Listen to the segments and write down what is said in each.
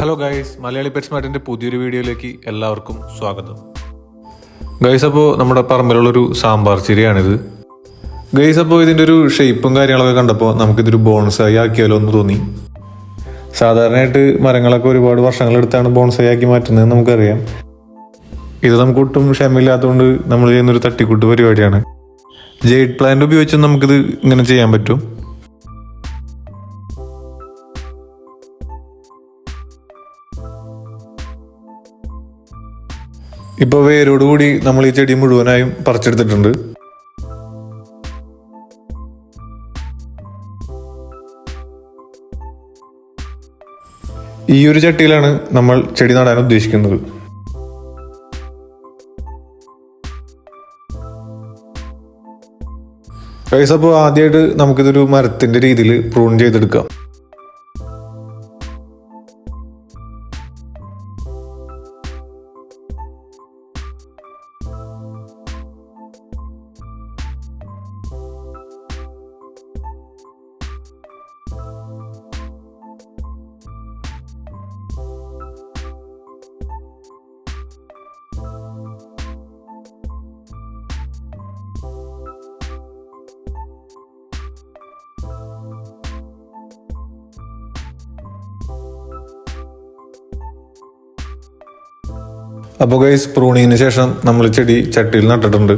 Hello guys Malayali pets മാറ്റിന്റെ പുതിയൊരു വീഡിയോയിലേക്ക് എല്ലാവർക്കും സ്വാഗതം. ഗൈസ് അപ്പോൾ നമ്മുടെ പറമ്പിലുള്ളൊരു സാമ്പാർ ചിരിയാണിത് ഗൈസ് അപ്പോൾ ഇതിന്റെ ഒരു ഷേപ്പും കാര്യങ്ങളൊക്കെ കണ്ടപ്പോൾ നമുക്കിതൊരു ബോൺസായി ആക്കിയാലോ എന്ന് തോന്നി. സാധാരണയായിട്ട് മരങ്ങളൊക്കെ ഒരുപാട് വർഷങ്ങളെടുത്താണ് ബോൺസായി ആക്കി മാറ്റുന്നത് നമുക്കറിയാം. ഇത് നമുക്ക് ഒട്ടും ക്ഷമയില്ലാത്തതുകൊണ്ട് നമ്മൾ ചെയ്യുന്നൊരു തട്ടിക്കൂട്ട് പരിപാടിയാണ്. ജെയ്ഡ് പ്ലാന്റ് ഉപയോഗിച്ചും നമുക്കിത് ഇങ്ങനെ ചെയ്യാൻ പറ്റും. ഇപ്പോൾ വേരോടുകൂടി നമ്മൾ ഈ ചെടി മുഴുവനായും പറിച്ചെടുത്തിട്ടുണ്ട്. ഈ ഒരു ചട്ടിയിലാണ് നമ്മൾ ചെടി നടാൻ ഉദ്ദേശിക്കുന്നത്. ഗൈസ് അപ്പോൾ ആദ്യമായിട്ട് നമുക്കിതൊരു മരത്തിന്റെ രീതിയിൽ പ്രൂൺ ചെയ്തെടുക്കാം. അപ്പോൾ ഗൈസ് പ്രൂണിങ്ങിന് ശേഷം നമ്മൾ ചെടി ചട്ടിയിൽ നട്ടിട്ടുണ്ട്.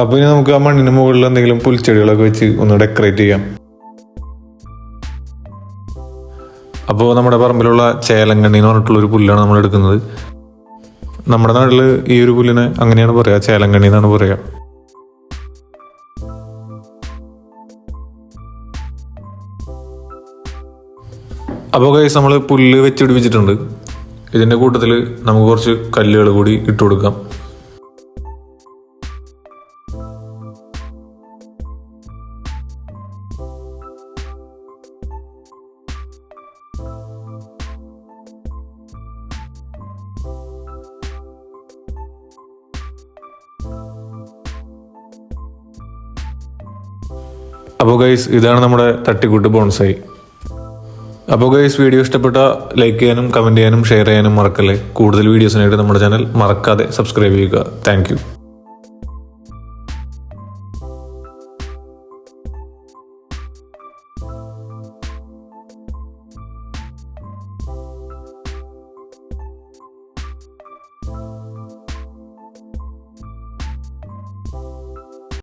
അപ്പോൾ ഇനി നമുക്ക് ആ മണ്ണിന് മുകളിൽ എന്തെങ്കിലും പുൽച്ചെടികളൊക്കെ വെച്ച് ഒന്ന് ഡെക്കറേറ്റ് ചെയ്യാം. അപ്പോൾ നമ്മുടെ പറമ്പിലുള്ള ചേലങ്കണ്ണി എന്ന് പറഞ്ഞിട്ടുള്ള ഒരു പുല്ലാണ് നമ്മൾ എടുക്കുന്നത് നമ്മുടെ നാട്ടിൽ ഈ ഒരു പുല്ലിനെ അങ്ങനെയാണ് പറയുക ചേലങ്കണ്ണി എന്നാണ് പറയുക അപ്പോൾ കൈസ് നമ്മൾ പുല്ല് വെച്ച് പിടിപ്പിച്ചിട്ടുണ്ട് ഇതിന്റെ കൂട്ടത്തിൽ നമുക്ക് കുറച്ച് കല്ലുകൾ കൂടി ഇട്ട് കൊടുക്കാം. അപ്പോൾ ഗൈസ് ഇതാണ് നമ്മുടെ തട്ടിക്കൂട്ട് ബോൺസായി അപ്പോൾ ഗൈസ് വീഡിയോ ഇഷ്ടപ്പെട്ട ലൈക്ക് ചെയ്യാനും കമന്റ് ചെയ്യാനും ഷെയർ ചെയ്യാനും മറക്കല്ലേ. കൂടുതൽ വീഡിയോസിനായിട്ട് നമ്മുടെ ചാനൽ മറക്കാതെ സബ്സ്ക്രൈബ് ചെയ്യുക. താങ്ക്